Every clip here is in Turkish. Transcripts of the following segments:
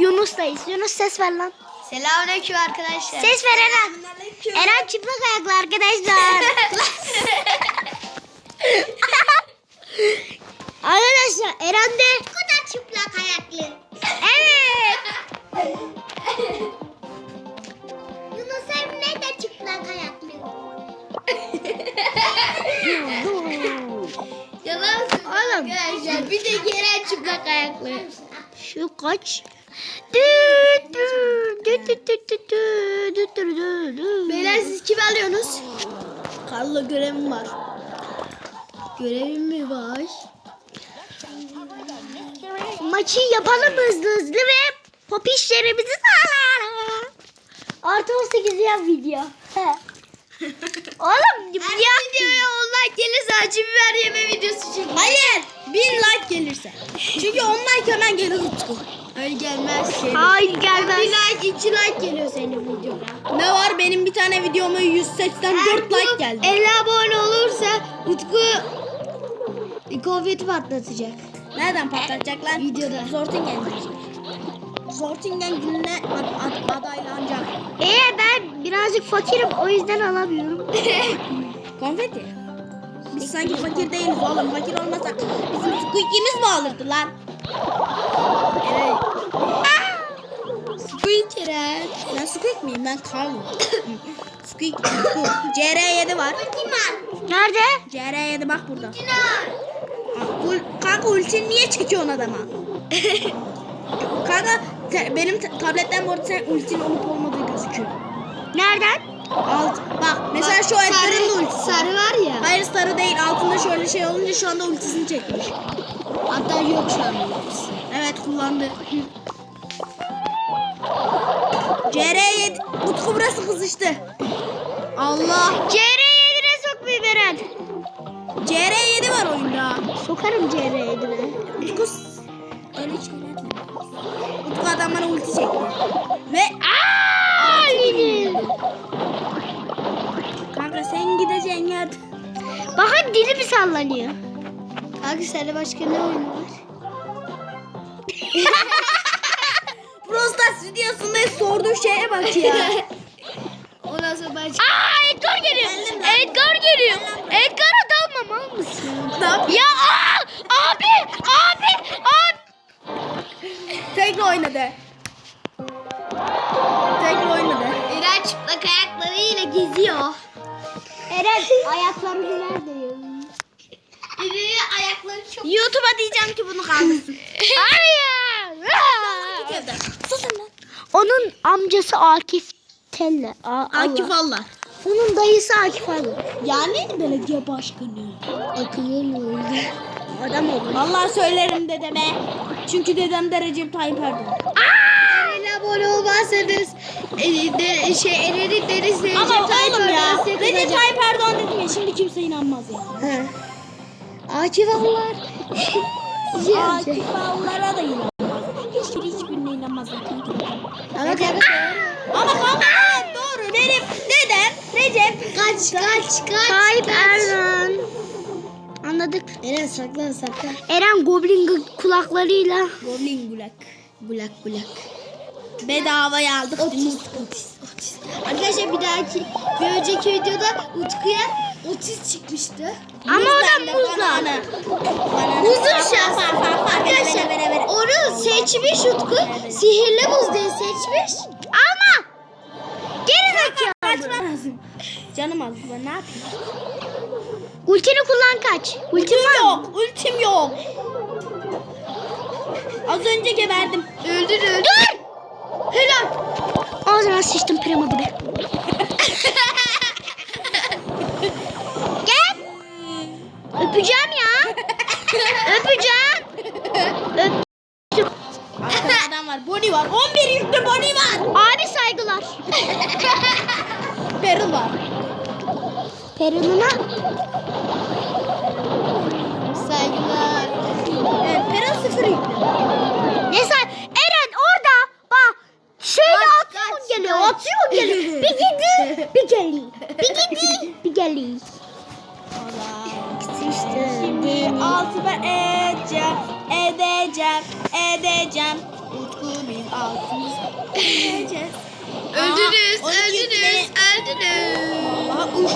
Yunus'tayız. Yunus ses ver lan. Selamünaleyküm arkadaşlar. Ses ver Eren. Eren çıplak ayaklı arkadaşlar. arkadaşlar Eren de Bu da çıplak ayaklı. evet. Yunus Emre de çıplak ayaklı. Yalan Oğlum. arkadaşlar. Bir de Geren çıplak ayaklı. Şu kaç? Beyler siz kimi alıyorsunuz? Karla görevim var. Görevim mi var? Maçı yapalım hızlı hızlı ve pop işlerimizi sağlayalım. Artı 18 ya video. Oğlum ya. videoya 10 like gelirse acı biber yeme videosu çekelim. Hayır 1000 like gelirse. Çünkü 10 like hemen gelir Utku. Hayır gelmez. Gelir. Hayır gelmez. Bir like, iki like geliyor senin videona. Ne var benim bir tane videoma 184 like geldi. 50 abone olursa Utku konfeti patlatacak. Nereden patlatacak lan? Videoda. Zortingen diyecek. Zortingen gününe ad, ad, adaylanacak. Eğer ben birazcık fakirim o yüzden alamıyorum. Konfeti. Biz sanki fakir değiliz oğlum. Fakir olmasak bizim squeak'imiz mi alırdı lan? Evet. Squeak. Ben squeak miyim? Ben Carlo. squeak. CR7 var. Nerede? CR7 bak burada. Aa, ul- Kanka ultini niye çekiyorsun adama? Kanka benim ta- tabletten bu arada sen ultinin olup olmadığı gözüküyor. Nereden? Alt. Bak mesela şu Edgar'ın da ultisi. Sarı var ya. Hayır sarı değil. Altında şöyle şey olunca şu anda ultisini çekmiş. Hatta yok şu an ultisi. Evet kullandı. CR7 Utku burası kızıştı. Allah. CR7'ne sok bir Beren. CR7 var oyunda. Sokarım CR7'ne. Utku öyle şeyler? Utku adam bana ulti çekti. Ve Aa, gidin. kanka sen gideceksin yer. Bakın dili mi sallanıyor? Kanka sende başka ne oyun var? Prostat videosunda sorduğu şeye bak ya. Ondan sonra ben Aa Edgar geliyor. Edgar geliyor. Edgar'a dalma mal mısın? ne yapayım? Ya aa, abi abi abi. Tekli oynadı. Tekli oynadı. İren çıplak ayaklarıyla geziyor. Eren ayaklarını nerede İren'in ayakları çok... YouTube'a diyeceğim ki bunu kaldırsın. Hayır. Onun amcası Akif Telle. A- Akif Allah. Allah. Onun dayısı Akif Allah. Yani belediye başkanı. Akıllı? Adam oldu. Vallahi söylerim dedeme. Çünkü dedem de Recep Tayyip Erdoğan. İren'e abone olmazsanız e, de, şey Eren'in derisi Ama oğlum ya. Recep Recep Tayyip Erdoğan dedim ya şimdi kimse inanmaz ya. Akif Allah'lar. Akif Allah'a da inanmaz. Hiçbirine inanmaz. Ama kanka Ama kanka evet, doğru. Benim dedem Recep kaç kaç kaç. Tayyip Erdoğan. Anladık. Eren saklan saklan. Eren goblin kulaklarıyla. Goblin Gulak. Gulak Gulak. Bedavaya aldık. Otis, otis. Arkadaşlar bir dahaki, bir önceki videoda Utku'ya otis çıkmıştı. Ama o da muzla. Muzlu şans. Arkadaşlar onu seçmiş Utku. Sihirli muz diye seçmiş. Alma. Geri zekalı. Canım az. Ben ne yapayım? Ultini kullan kaç. Ultin var mı? Yok. Ultim yok. Az önce geberdim. Öldür öldür. Dur. Helal. Ağzına sıçtım prema gibi. Gel. Öpeceğim ya. Öpeceğim. Öp. Arkada adam var. Bonnie var. 11 yüklü Bonnie var. Abi saygılar. Peril var. Peril'ine Bu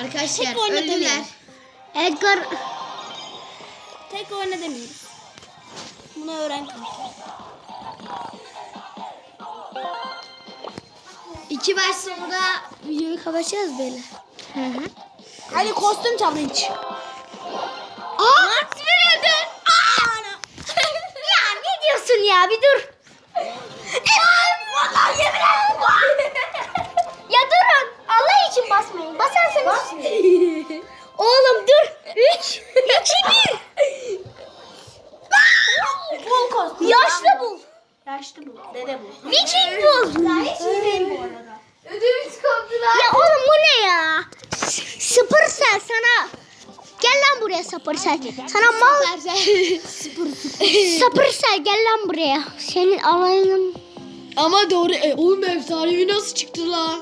Arkadaşlar Tek öldüler. Edgar tek oynadamıyoruz. Bunu öğren kanka. İki sonra videoyu kapatacağız böyle. Hı hı. Hadi kostüm challenge. Aa! Max öldün. ya ne diyorsun ya bir dur. Sana mal. Sapırsel gel lan buraya. Senin alayının. Ama doğru. E, oğlum efsanevi nasıl çıktı la?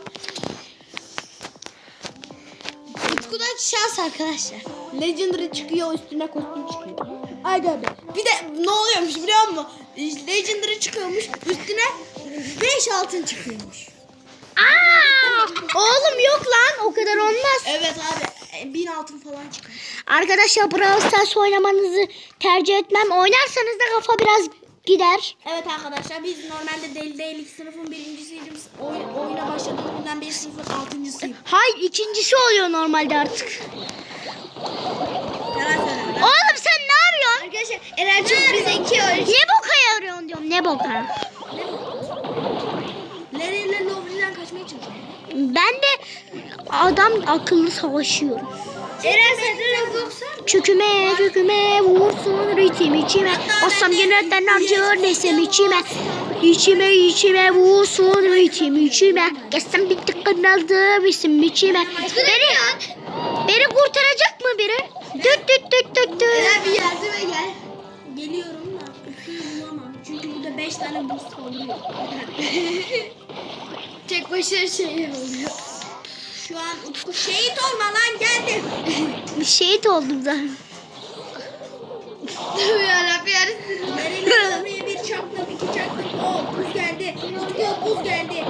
Utku'dan şans arkadaşlar. Legendary çıkıyor üstüne kostüm çıkıyor. Ay be. Bir de ne oluyormuş biliyor musun? Legendary çıkıyormuş üstüne 5 altın çıkıyormuş. Aa! Oğlum yok lan o kadar olmaz. Evet abi 1000 altın falan çıkıyor. Arkadaşlar Brawl Stars oynamanızı tercih etmem. Oynarsanız da kafa biraz gider. Evet arkadaşlar biz normalde deli değilik sınıfın birincisiydim. Oy, oyuna başladığım günden beri sınıfın altıncısıyım. Hayır ikincisi oluyor normalde artık. Oğlum sen ne yapıyorsun? Arkadaşlar Eren çok bize Ne boka yarıyorsun diyorum ne boka. Nereyle Lovely'den kaçmaya çalışıyor. Ben de adam akıllı savaşıyorum. Eren sen yoksa? Çüküme çüküme vursun ritim içime. Bassam yeniden harcıyor desem içime. İçime içime vursun ritim içime. Geçsem bir tık kırıldı isim içime. Beni, beni kurtaracak mı biri? Düt düt düt düt düt. Eren bir yardıma gel. Geliyorum da bulamam. Çünkü burada 5 tane boost oluyor. Tek başına şey oluyor. Şu an Utku şehit olma lan geldim. Şehit oldum zaten. Yarabbim yarısı. Nereyle Lovely'ye bir çaktım iki çaktım. Oo buz geldi. Utku buz geldi.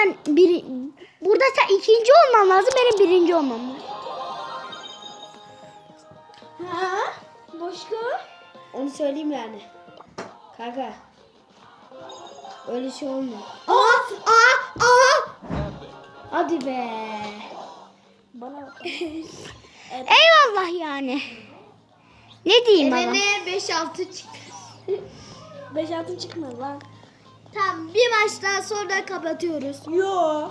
Ben bir burada sen ikinci olman lazım benim birinci olmam lazım. Ha? Başka? Onu söyleyeyim yani. Kanka. Öyle şey olmuyor. Aa aa aa. Hadi be. Bana bak. Eyvallah yani. Ne diyeyim ama? Eren'e 5-6 çıktı. 5 altın çıkmadı lan. Tamam bir maç daha sonra kapatıyoruz. Yo.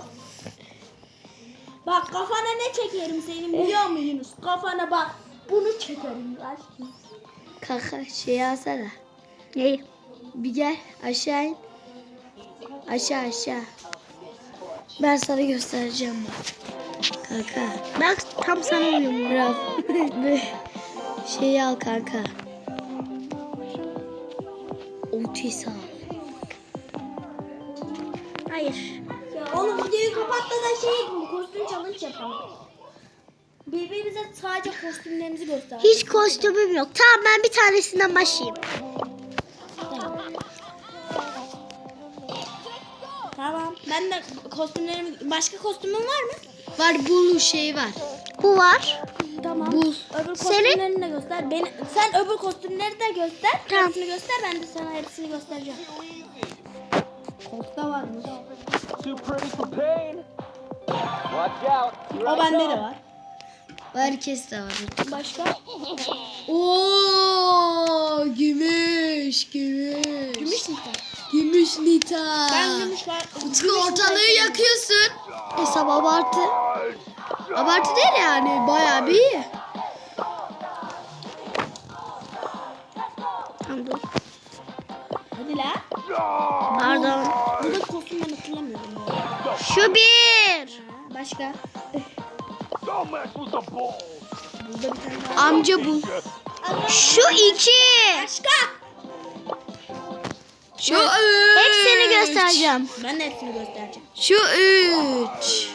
Bak kafana ne çekerim senin biliyor musun Yunus? Kafana bak. Bunu çekerim lan. Kaka şey alsana. Neyi? Bir gel aşağı in. Aşağı aşağı. Ben sana göstereceğim bak. Kanka. Bak tam sana uyuyorum. Bravo. Şeyi al kanka. Otis al. Hayır. Ya oğlum videoyu kapatmadan şey yapalım. Kostüm challenge yapalım. Birbirimize sadece kostümlerimizi göster. Hiç kostümüm yok. Tamam ben bir tanesinden başlayayım. Tamam. Ben de kostümlerimi... Başka kostümün var mı? Var bu şey var. Bu var. Tamam. Bul. Öbür Senin? kostümlerini de göster. Beni, sen öbür kostümleri de göster. Tamam. Hepsini göster. Ben de sana hepsini göstereceğim. Koltukta varmış. Too pretty for pain. Watch out. O bende de var. Herkes de var. Başka? Oo, gümüş, gümüş. Gümüş mü? Gümüş Nita. Ben gümüş var. Utku ortalığı yakıyorsun. Hesap abartı. Abartı değil yani bayağı bir iyi. Tamam dur. Hadi la. Pardon. Burada kostüm ben hatırlamıyorum. Şu bir. Başka? Burada bir tane daha. Amca bu. Şu iki. Başka? Şu Hepsini göstereceğim. Ben de hepsini göstereceğim. Şu üç.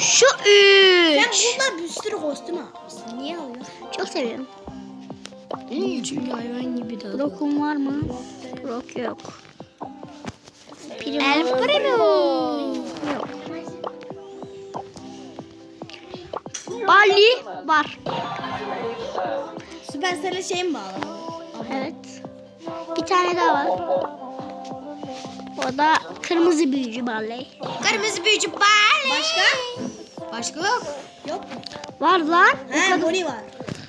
Şu Sen üç. burada bir sürü kostüm almışsın. Niye alıyorsun? Çok seviyorum. Çünkü hayvan gibi de Rock'un var mı? Rock yok. El Primo. Bali var. Supercell'e şey mi bağlı? Evet. Bir tane daha var. O da kırmızı büyücü Bali. Kırmızı büyücü Bali. Başka? Başka yok. Yok? Var lan. He Bonnie var.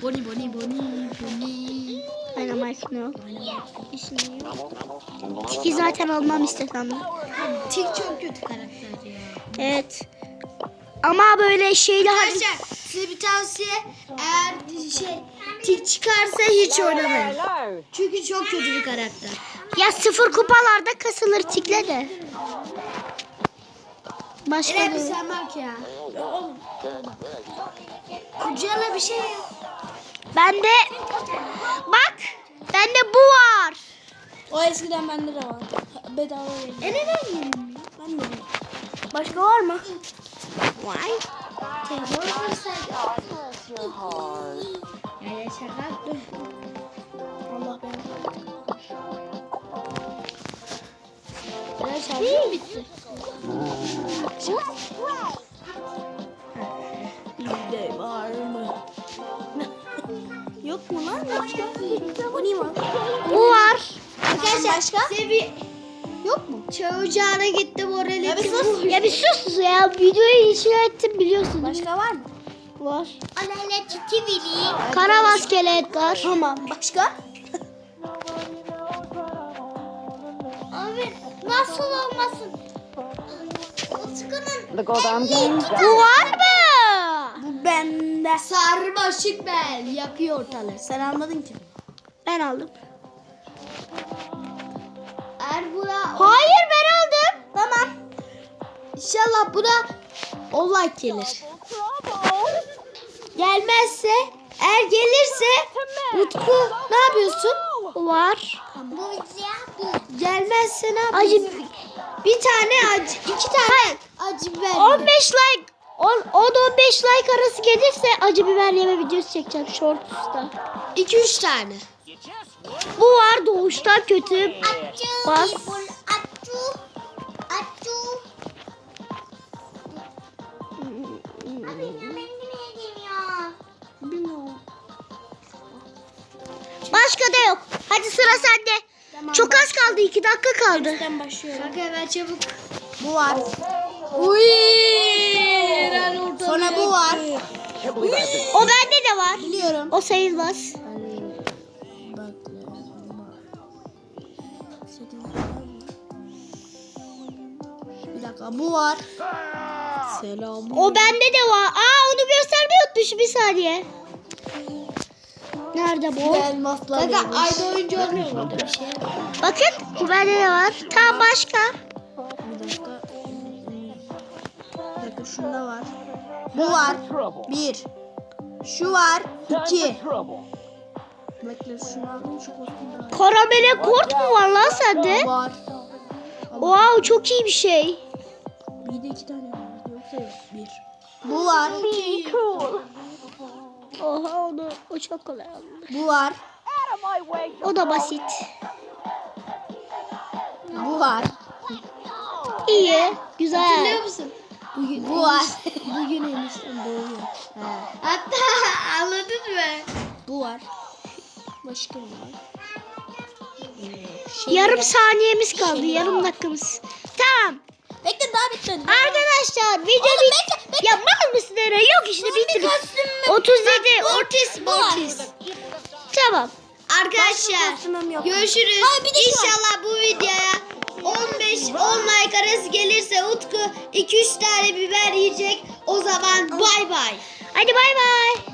Bonnie Bonnie Bonnie Bonnie. Aynen ama ismi yok. İsmi yok. Tiki zaten almam istesem de. Tik çok kötü karakter ya. Evet. Ama böyle şeyli hadi. Arkadaşlar size bir tavsiye eğer şey tik çıkarsa hiç oynamayın. Çünkü çok kötü bir karakter. Ya sıfır kupalarda kasılır tikle de. Başka Evet bir sen bak ya. Kucağına bir şey yok. Bende bak bende bu var. O eskiden bende de var. Bedava veriyor. E neden? Ben de. Başka var mı? Vay. Allah belanı. Bitti. Bu ne var? Bu var. Arkadaşlar başka? Sevi Yok mu? Çay ocağına gittim oraya. Ya bir sus. Ya bir sus ya. Videoyu içine ettim biliyorsun. Başka var mı? Var. Anneanne titi vereyim. Kara maskelet var. Tamam. Başka? Abi nasıl olmasın? Utku'nun game. Bu var mı? Bende. Sarmaşık bel. Yakıyor ortalığı. Sen anladın ki. Ben aldım. Eğer buna... Hayır ben aldım. Tamam. İnşallah buna olay gelir. Gelmezse, eğer gelirse Utku ne yapıyorsun? Var. Gelmezse ne Acı yapıyorsun? Bir tane acı, iki tane acı biber. 15 like 10 15 like arası gelirse acı biber yeme videosu çekeceğim shorts'ta. İki üç tane. Bu var doğuştan kötü. Bas. Başka da yok. Hadi sıra sende. Çok az kaldı. 2 dakika kaldı. Başlıyorum. Bak hemen çabuk. Bu var. Uy! Sonra bu var. O bende de var. Biliyorum. O sayılmaz. Bir dakika bu var. Selam. O bende de var. Aa onu göstermeyi unutmuşum bir saniye. Nerede bu? Elmaslar. Kanka ayda oyuncu olmuyor mu şey? Bakın bu bende de var. Tamam başka. Şunda var. Bu var. Bir. Şu var. İki. Bekle şunu alayım şu kostümü de Karamele kort mu var lan sende? Var. Wow çok iyi bir şey. Bir de iki tane var. Yoksa yok. Bir. Bu var. Cool. Oha onu o çok kolay aldı. Bu var. O da basit. Bu var. İyi. Güzel. musun? Bugün, bu var. Bugün eniştem doğuyor. Hatta anladın mı? Bu var. Başka ne var? Şey Yarım saniyemiz kaldı. Yarım dakikamız. Tamam. Bekle daha bitmedi. Arkadaşlar video bit. Ya mal mısın Eren? Yok işte bitti. 37. Mortis, Mortis. Tamam. Arkadaşlar görüşürüz. İnşallah bu videoya 15 10 like arası gelirse Utku 2-3 tane biber yiyecek. O zaman bay bay. Hadi bay bay.